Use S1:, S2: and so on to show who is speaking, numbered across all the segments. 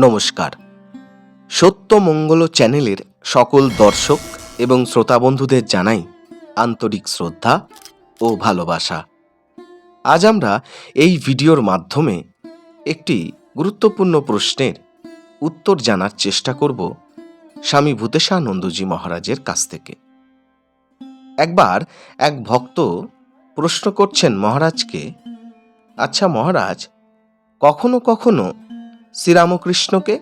S1: নমস্কার। সত্যমঙ্গল চ্যানেলের সকল দর্শক এবং শ্রোতা বন্ধুদের জানাই আন্তরিক শ্রদ্ধা ও ভালোবাসা। আজ আমরা এই ভিডিওর মাধ্যমে একটি গুরুত্বপূর্ণ প্রশ্নের উত্তর জানার চেষ্টা করব স্বামী ভূতেশানন্দজি মহারাজের কাছ থেকে। একবার এক ভক্ত প্রশ্ন করছেন মহারাজকে আচ্ছা মহারাজ, কখনো কখনো শ্রীরামকৃষ্ণকে,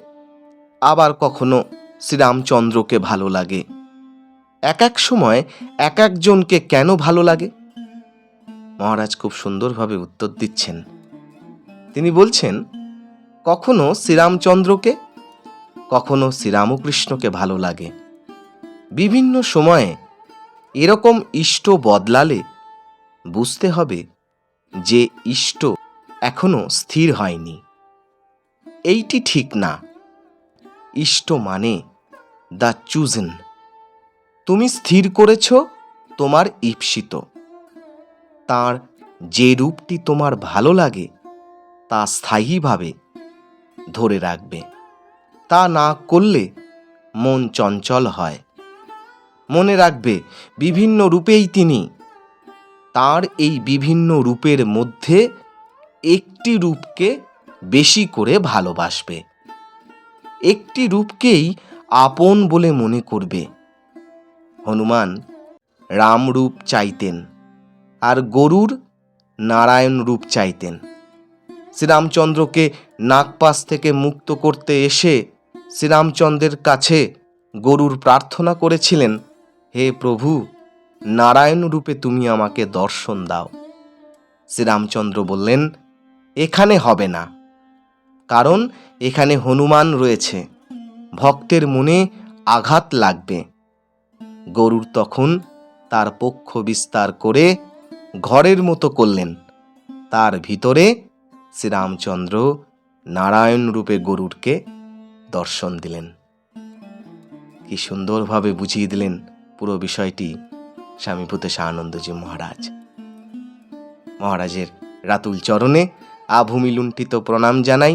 S1: আবার কখনো শ্রীরামচন্দ্রকে ভালো লাগে? এক এক সময় এক একজনকে কেন ভালো লাগে? মহারাজ খুব সুন্দরভাবে উত্তর দিচ্ছেন। তিনি বলছেন, কখনো শ্রীরামচন্দ্রকে, কখনো শ্রীরামকৃষ্ণকে ভালো লাগে। বিভিন্ন সময়ে এরকম ইষ্ট বদলালে বুঝতে হবে যে ইষ্ট এখনও স্থির হয়নি। এইটি ঠিক না। ইষ্ট মানে দ্য চুজেন তুমি স্থির করেছ, তোমার ঈপ্সিত। তার যে রূপটি তোমার ভালো লাগে, তা স্থায়ীভাবে ধরে রাখবে। তা না করলে মন চঞ্চল হয়। মনে রাখবে, বিভিন্ন রূপেই তিনি। তার এই বিভিন্ন রূপের মধ্যে একটি রূপকে বেশি করে ভালোবাসবে। একটি রূপকেই আপন বলে মনে করবে। হনুমান, রাম রূপ চাইতেন আর গরুর নারায়ণ রূপ চাইতেন। শ্রীরামচন্দ্রকে নাগপাশ থেকে মুক্ত করতে এসে শ্রীরামচন্দ্রের কাছে গরুর প্রার্থনা করেছিলেন, হে প্রভু, নারায়ণ রূপে তুমি আমাকে দর্শন দাও। শ্রীরামচন্দ্র বললেন, এখানে হবে না। কারণ এখানে হনুমান রয়েছে। ভক্তের মনে আঘাত লাগবে। গরুর তখন তার পক্ষ বিস্তার করে ঘরের মতো করলেন। তার ভিতরে শ্রীরামচন্দ্র নারায়ণ রূপে গরুরকে দর্শন দিলেন। কি সুন্দরভাবে বুঝিয়ে দিলেন পুরো বিষয়টি স্বামী আনন্দজি মহারাজ। মহারাজের রাতুল চরণে আভূমি লুণ্ঠিত প্রণাম জানাই।